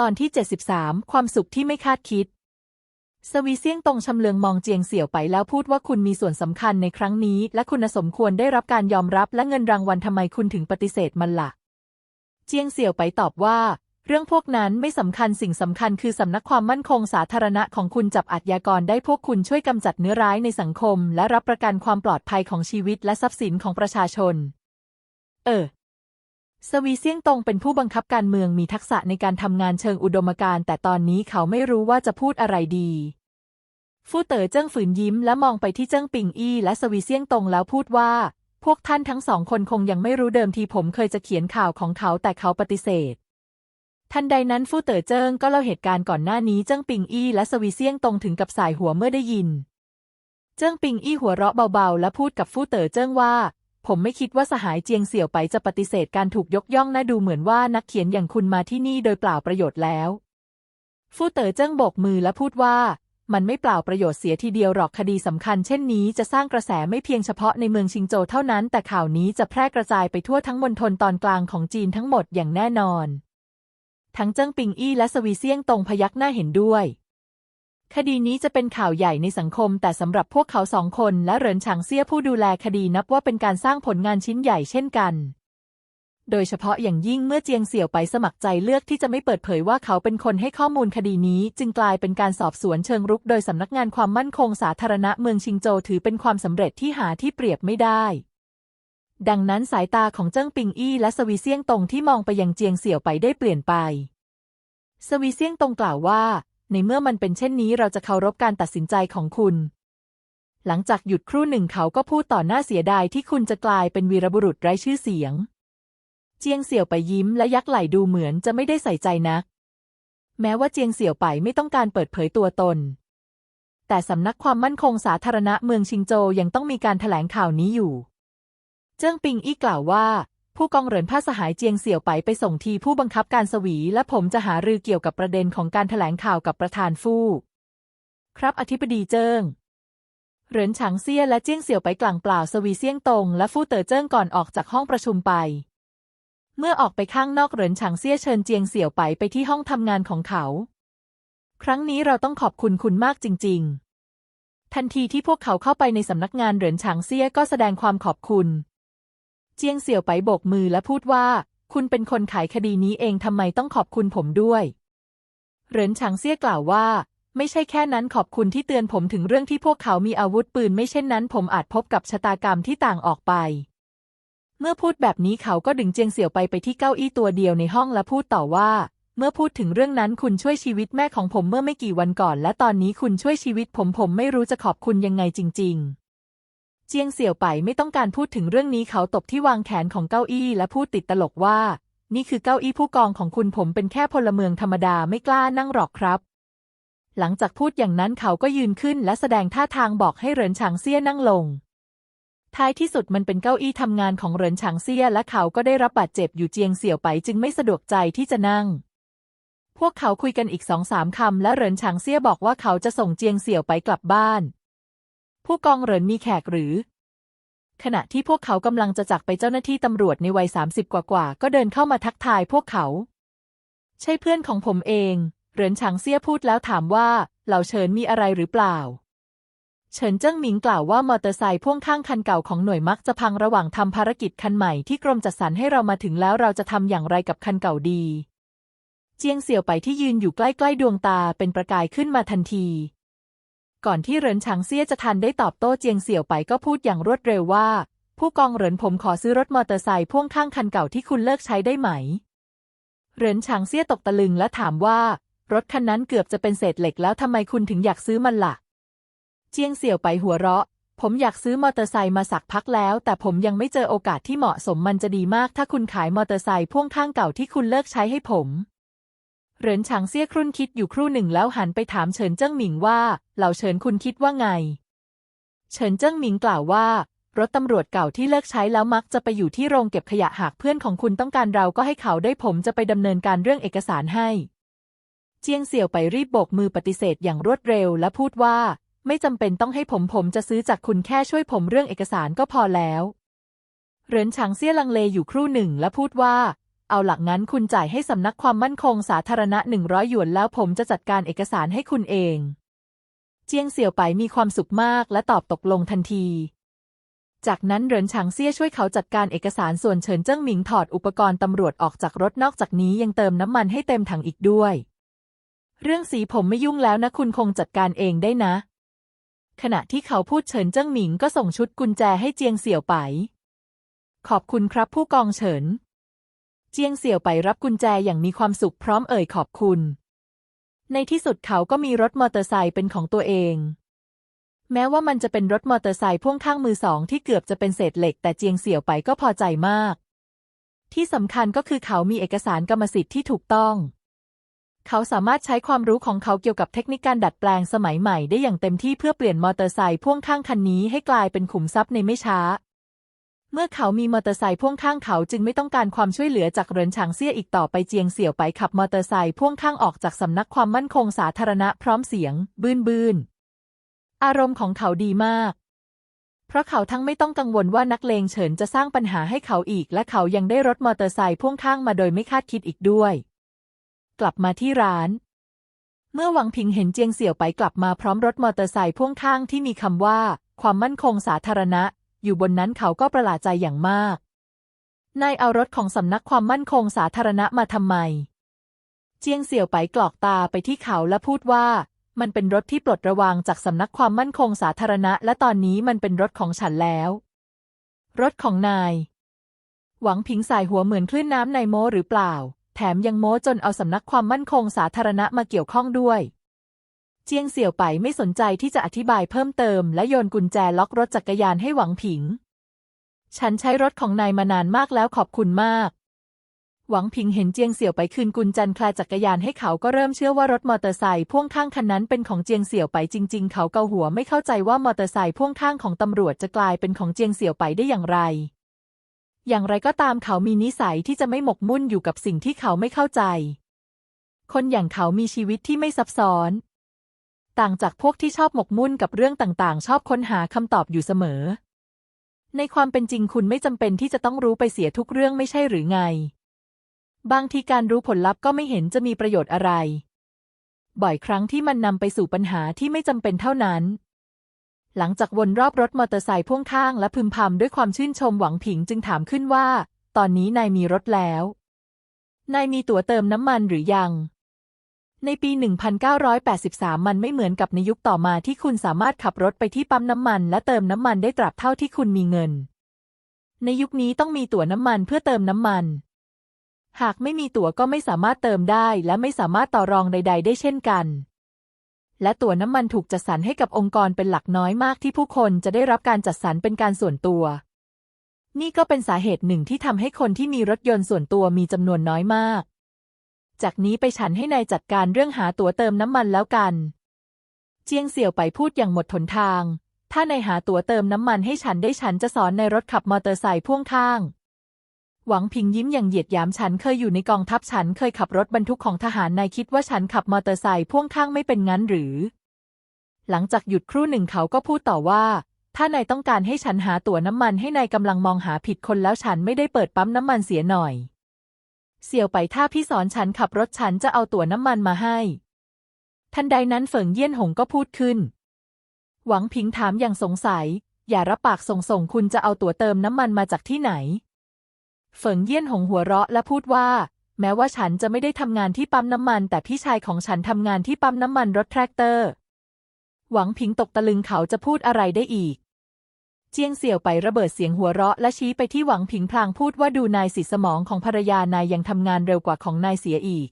ตอนที่ 73 ความสุขที่ไม่คาดคิด สวีเซียงตงชำเลืองมองเจียงเสี่ยวไปแล้วพูดว่าคุณมีส่วนสำคัญในครั้งนี้ และคุณสมควรได้รับการยอมรับและเงินรางวัลทำไมคุณถึงปฏิเสธมันละ่ะ เจียงเสี่ยวไปตอบว่า เรื่องพวกนั้นไม่สำคัญสิ่งสำคัญคือสำนักความมั่นคงสาธารณะของคุณจับอาชญากรได้พวกคุณช่วยกำจัดเนื้อร้ายในสังคม และรับประกันความปลอดภัยของชีวิตและทรัพย์สินของประชาชน เออ สวีเซียงตงเป็นผู้บังคับการเมืองมีทักษะในการทำงานเชิงอุดมการณ์แต่ตอนนี้เขาไม่รู้ว่าจะพูดอะไรดี ฟู่เต๋อเจิ้งฝืนยิ้มและมองไปที่เจิ้งปิงอี้และสวีเซียงตงแล้วพูดว่า พวกท่านทั้งสองคนคงยังไม่รู้เดิมทีผมเคยจะเขียนข่าวของเขาแต่เขาปฏิเสธ ทันใดนั้นฟู่เต๋อเจิ้งก็เล่าเหตุการณ์ก่อนหน้านี้เจิ้งปิงอี้และสวีเซียงตงถึงกับสายหัวเมื่อได้ยิน เจิ้งปิงอี้หัวเราะเบาๆ และพูดกับฟู่เต๋อเจิ้งว่า ผมไม่คิดว่าสหายเจียงเสี่ยวไปจะปฏิเสธการถูกยกย่องนะดูเหมือนว่านักเขียนอย่างคุณมาที่นี่โดยเปล่าประโยชน์แล้วฟู่เต๋อเจิ้งโบกมือและพูดว่า มันไม่เปล่าประโยชน์เสียทีเดียวหรอกคดีสำคัญเช่นนี้จะสร้างกระแสไม่เพียงเฉพาะในเมืองชิงโจวเท่านั้น แต่ข่าวนี้จะแพร่กระจายไปทั่วทั้งมณฑลตอนกลางของจีนทั้งหมดอย่างแน่นอน ทั้งเจิ้งปิงอี้และสวีเซียงตงพยักหน้าเห็นด้วย คดีนี้จะเป็นข่าวใหญ่ในสังคม แต่สำหรับพวกเขาสองคนและเหรินฉางเซี่ยผู้ดูแลคดีนับว่าเป็นการสร้างผลงานชิ้นใหญ่เช่นกัน โดยเฉพาะอย่างยิ่งเมื่อเจียงเสี่ยวไปสมัครใจเลือกที่จะไม่เปิดเผยว่าเขาเป็นคนให้ข้อมูลคดีนี้ จึงกลายเป็นการสอบสวนเชิงรุก โดยสำนักงานความมั่นคงสาธารณะเมืองชิงโจถือเป็นความสำเร็จที่หาที่เปรียบไม่ได้ดังนั้นสายตาของเจิ้งปิงอี้และสวีเซียงตงที่มองไปยังเจียงเสี่ยวไปได้เปลี่ยนไป สวีเซียงตงกล่าวว่า ในเมื่อมันเป็นเช่นนี้เราจะเคารพการตัดสินใจของคุณ หลังจากหยุดครู่หนึ่งเขาก็พูดต่อหน้าเสียดายที่คุณจะกลายเป็นวีรบุรุษไร้ชื่อเสียง เจียงเสี่ยวไปยิ้มและยักไหล่ดูเหมือนจะไม่ได้ใส่ใจนัก แม้ว่าเจียงเสี่ยวไปไม่ต้องการเปิดเผยตัวตน แต่สำนักความมั่นคงสาธารณะเมืองชิงโจยังต้องมีการแถลงข่าวนี้อยู่ เจิ้งปิงอี้กล่าวว่า ผู้กองเหรินผ้าสหายเจียงเสี่ยวไปไปส่งทีผู้บังคับการสวี และผมจะหารือเกี่ยวกับประเด็นของการแถลงข่าวกับประธานฟู่ ครับอธิบดีเจิ้ง เหรินฉางเซี่ยและเจียงเสี่ยวไปกลางเปล่าสวีเซี่ยงตงและฟู่เต๋อเจิ้งก่อนออกจากห้องประชุมไป เมื่อออกไปข้างนอกเหรินฉางเซี่ยเชิญเจียงเสี่ยวไปไปที่ห้องทำงานของเขา ครั้งนี้เราต้องขอบคุณคุณมากจริง ๆ ทันทีที่พวกเขาเข้าไปในสำนักงานเหรินฉางเซี่ยก็แสดงความขอบคุณ เจียงเสี่ยวไปโบกมือและพูดว่า คุณเป็นคนขายคดีนี้เองทำไมต้องขอบคุณผมด้วย เหรินฉางเซี่ยกล่าวว่า ไม่ใช่แค่นั้นขอบคุณที่เตือนผมถึงเรื่องที่พวกเขามีอาวุธปืนไม่เช่นนั้น ผมอาจพบกับชะตากรรมที่ต่างออกไป เมื่อพูดแบบนี้เขาก็ดึงเจียงเสี่ยวไปไปที่เก้าอี้ตัวเดียวในห้องและพูดต่อว่าเมื่อพูดถึงเรื่องนั้นคุณช่วยชีวิตแม่ของผมเมื่อไม่กี่วันก่อน และตอนนี้คุณช่วยชีวิตผมผมไม่รู้จะขอบคุณยังไงจริง ๆ จียงเสี่ยวไปไม่ต้องการพูดถึงเรื่องนี้เขาตบที่วางแขนของเก้าอี้และพูดติดตลกว่า นี่คือเก้าอี้ผู้กองของคุณผมเป็นแค่พลเมืองธรรมดาไม่กล้านั่งหรอกครับ หลังจากพูดอย่างนั้นเขาก็ยืนขึ้นและแสดงท่าทางบอกให้เหรินฉางเซี่ยนั่งลง ท้ายที่สุดมันเป็นเก้าอี้ทำงานของเหรินฉางเซี่ยและเขาก็ได้รับบาดเจ็บอยู่เจียงเสี่ยวไปจึงไม่สะดวกใจที่จะนั่งพวกเขาคุยกันอีกสองสามคำและเหรินฉางเซี่ยบอกว่าเขาจะส่งเจียงเสี่ยวไปกลับบ้าน ผู้กองเหรินมีแขกหรือ ขณะที่พวกเขากำลังจะจากไปเจ้าหน้าที่ตำรวจในวัยสามสิบกว่าๆก็เดินเข้ามาทักทายพวกเขา ใช่เพื่อนของผมเอง เหรินฉางเซี่ยพูดแล้วถามว่า เหล่าเฉินมีอะไรหรือเปล่า เฉินเจิ้งหมิงกล่าวว่ามอเตอร์ไซค์พ่วงข้างคันเก่าของหน่วยมักจะพังระหว่างทำภารกิจคันใหม่ที่กรมจัดสรรให้เรามาถึงแล้วเราจะทำอย่างไรกับคันเก่าดีเจียงเสี่ยวไปที่ยืนอยู่ใกล้ ๆ ดวงตาเป็นประกายขึ้นมาทันที ก่อนที่เหรินฉางเซี่ยจะทันได้ตอบโต้เจียงเสี่ยวไปก็พูดอย่างรวดเร็วว่า ผู้กองเหรินผมขอซื้อรถมอเตอร์ไซค์พ่วงข้างคันเก่าที่คุณเลิกใช้ได้ไหม เหรินฉางเซี่ยตกตะลึงและถามว่า รถคันนั้นเกือบจะเป็นเศษเหล็กแล้วทำไมคุณถึงอยากซื้อมันล่ะ เจียงเสี่ยวไปหัวเราะ ผมอยากซื้อมอเตอร์ไซค์มาสักพักแล้ว แต่ผมยังไม่เจอโอกาสที่เหมาะสมมันจะดีมาก ถ้าคุณขายมอเตอร์ไซค์พ่วงข้างเก่าที่คุณเลิกใช้ให้ผม เหรินฉางเซี่ยครุ่นคิดอยู่ครู่หนึ่งแล้วหันไปถามเฉินเจิ้งหมิงว่า เหล่าเฉินคุณคิดว่าไง เฉินเจิ้งหมิงกล่าวว่ารถตำรวจเก่าที่เลิกใช้แล้วมักจะไปอยู่ที่โรงเก็บขยะหากเพื่อนของคุณต้องการเราก็ให้เขาได้ผมจะไปดำเนินการเรื่องเอกสารให้ เจียงเสี่ยวไปรีบโบกมือปฏิเสธอย่างรวดเร็วและพูดว่า ไม่จำเป็นต้องให้ผมผมจะซื้อจากคุณแค่ช่วยผมเรื่องเอกสารก็พอแล้ว เหรินฉางเซี่ยลังเลอยู่ครู่หนึ่งและพูดว่า เอาหลักงั้นคุณจ่ายให้สำนักความมั่นคงสาธารณะหนึ่งร้อยหยวนแล้วผมจะจัดการเอกสารให้คุณเอง เจียงเสี่ยวไปมีความสุขมากและตอบตกลงทันที จากนั้นเหรินฉางเซี่ยช่วยเขาจัดการเอกสารส่วนเฉินเจิ้งหมิงถอดอุปกรณ์ตำรวจออกจากรถนอกจากนี้ยังเติมน้ำมันให้เต็มถังอีกด้วย เรื่องสีผมไม่ยุ่งแล้วนะคุณคงจัดการเองได้นะ ขณะที่เขาพูดเฉินเจิ้งหมิงก็ส่งชุดกุญแจให้เจียงเสี่ยวไป ขอบคุณครับผู้กองเฉิน เจียงเสี่ยวไปรับกุญแจอย่างมีความสุขพร้อมเอ่ยขอบคุณ ในที่สุดเขาก็มีรถมอเตอร์ไซค์เป็นของตัวเอง แม้ว่ามันจะเป็นรถมอเตอร์ไซค์พ่วงข้างมือสองที่เกือบจะเป็นเศษเหล็ก แต่เจียงเสี่ยวไปก็พอใจมาก ที่สำคัญก็คือเขามีเอกสารกรรมสิทธิ์ที่ถูกต้อง เขาสามารถใช้ความรู้ของเขาเกี่ยวกับเทคนิคการดัดแปลงสมัยใหม่ได้อย่างเต็มที่เพื่อเปลี่ยนมอเตอร์ไซค์พ่วงข้างคันนี้ให้กลายเป็นขุมทรัพย์ในไม่ช้า เมื่อเขามีมอเตอร์ไซค์พ่วงข้างเขาจึงไม่ต้องการความช่วยเหลือจากเหรินฉางเซี่ยอีกต่อไปเจียงเสี่ยวไปขับมอเตอร์ไซค์พ่วงข้างออกจากสำนักความมั่นคงสาธารณะพร้อมเสียง บื้นบื้นอารมณ์ของเขาดีมาก เพราะเขาทั้งไม่ต้องกังวลว่านักเลงเฉินจะสร้างปัญหาให้เขาอีก และเขายังได้รถมอเตอร์ไซค์พ่วงข้างมาโดยไม่คาดคิดอีกด้วย กลับมาที่ร้าน เมื่อหวังพิงเห็นเจียงเสี่ยวไปกลับมาพร้อมรถมอเตอร์ไซค์พ่วงข้างที่มีคำว่า ความมั่นคงสาธารณะ อยู่บนนั้นเขาก็ประหลาดใจอย่างมาก นายเอารถของสำนักความมั่นคงสาธารณะมาทำไม เจียงเสี่ยวไปกรอกตาไปที่เขาและพูดว่า มันเป็นรถที่ปลดระวางจากสำนักความมั่นคงสาธารณะ และตอนนี้มันเป็นรถของฉันแล้ว รถของนาย หวังพิงสายหัวเหมือนคลื่นน้ำในโมหรือเปล่า แถมยังโมจนเอาสำนักความมั่นคงสาธารณะมาเกี่ยวข้องด้วย เจียงเสี่ยวไปไม่สนใจที่จะอธิบายเพิ่มเติม และโยนกุญแจล็อกรถจักรยานให้หวังผิง ฉันใช้รถของนายมานานมากแล้วขอบคุณมาก หวังพิงเห็นเจียงเสี่ยวไปคืนกุญแจคลาจักรยานให้เขาก็เริ่มเชื่อว่ารถมอเตอร์ไซค์พ่วงข้างคันนั้นเป็นของเจียงเสี่ยวไปจริง ๆ เขาเกาหัวไม่เข้าใจว่ามอเตอร์ไซค์พ่วงข้างของตำรวจจะกลายเป็นของเจียงเสี่ยวไปได้อย่างไร อย่างไรก็ตามเขามีนิสัยที่จะไม่หมกมุ่นอยู่กับสิ่งที่เขาไม่เข้าใจ คนอย่างเขามีชีวิตที่ไม่ซับซ้อน ต่างจากพวกที่ชอบหมกมุ่นกับเรื่องต่างๆ ชอบค้นหาคำตอบอยู่เสมอ ในความเป็นจริงคุณไม่จำเป็นที่จะต้องรู้ไปเสียทุกเรื่องไม่ใช่หรือไง บางทีการรู้ผลลัพธ์ก็ไม่เห็นจะมีประโยชน์อะไร บ่อยครั้งที่มันนำไปสู่ปัญหาที่ไม่จำเป็นเท่านั้น หลังจากวนรอบรถมอเตอร์ไซค์พ่วงข้างและพึมพำด้วยความชื่นชมหวังผิงจึงถามขึ้นว่า ตอนนี้นายมีรถแล้ว นายมีตั๋วเติมน้ำมันหรือยัง ในปี 1983 มันไม่เหมือนกับในยุคต่อมาที่คุณสามารถขับรถไปที่ปั๊มน้ำมัน และเติมน้ำมันได้ตราบเท่าที่คุณมีเงิน ในยุคนี้ต้องมีตั๋วน้ำมันเพื่อเติมน้ำมัน หากไม่มีตั๋วก็ไม่สามารถเติมได้ และไม่สามารถต่อรองใด ๆ ได้เช่นกัน และตั๋วน้ำมันถูกจัดสรรให้กับองค์กรเป็นหลักน้อยมากที่ผู้คนจะได้รับการจัดสรรเป็นการส่วนตัว นี่ก็เป็นสาเหตุหนึ่งที่ทำให้คนที่มีรถยนต์ส่วนตัวมีจำนวนน้อยมาก จากนี้ไปฉันให้นายจัดการเรื่องหาตั๋วเติมน้ำมันแล้วกัน เจียงเสี่ยวไปพูดอย่างหมดหนทาง ถ้านายหาตั๋วเติมน้ำมันให้ฉันได้ฉันจะสอนในรถขับมอเตอร์ไซค์พ่วงข้าง หวังพิงยิ้มอย่างเหยียดหยามฉันเคยอยู่ในกองทัพฉันเคยขับรถบรรทุกของทหารนายคิดว่าฉันขับมอเตอร์ไซค์พ่วงข้างไม่เป็นงั้นหรือ หลังจากหยุดครู่หนึ่งเขาก็พูดต่อว่าถ้านายต้องการให้ฉันหาตั๋วน้ำมันให้นายกำลังมองหาผิดคนแล้วฉันไม่ได้เปิดปั๊มน้ำมันเสียหน่อย เสี่ยวไปถ้าพี่สอนฉันขับรถฉันจะเอาตั๋วน้ำมันมาให้ ทันใดนั้นเฟิงเยี่ยนหงก็พูดขึ้น หวังพิงถามอย่างสงสัย อย่ารับปากส่งส่งคุณจะเอาตั๋วเติมน้ำมันมาจากที่ไหนเฟิงเยี่ยนหงหัวเราะและพูดว่า แม้ว่าฉันจะไม่ได้ทำงานที่ปั๊มน้ำมัน แต่พี่ชายของฉันทำงานที่ปั๊มน้ำมันรถแทรกเตอร์ หวังพิงตกตะลึงเขาจะพูดอะไรได้อีก เจียงเสี่ยวไประเบิดเสียงหัวเราะและชี้ไปที่หวังผิงพลางพูดว่าดูนายสิสมองของภรรยานายยังทำงานเร็วกว่าของนายเสียอีก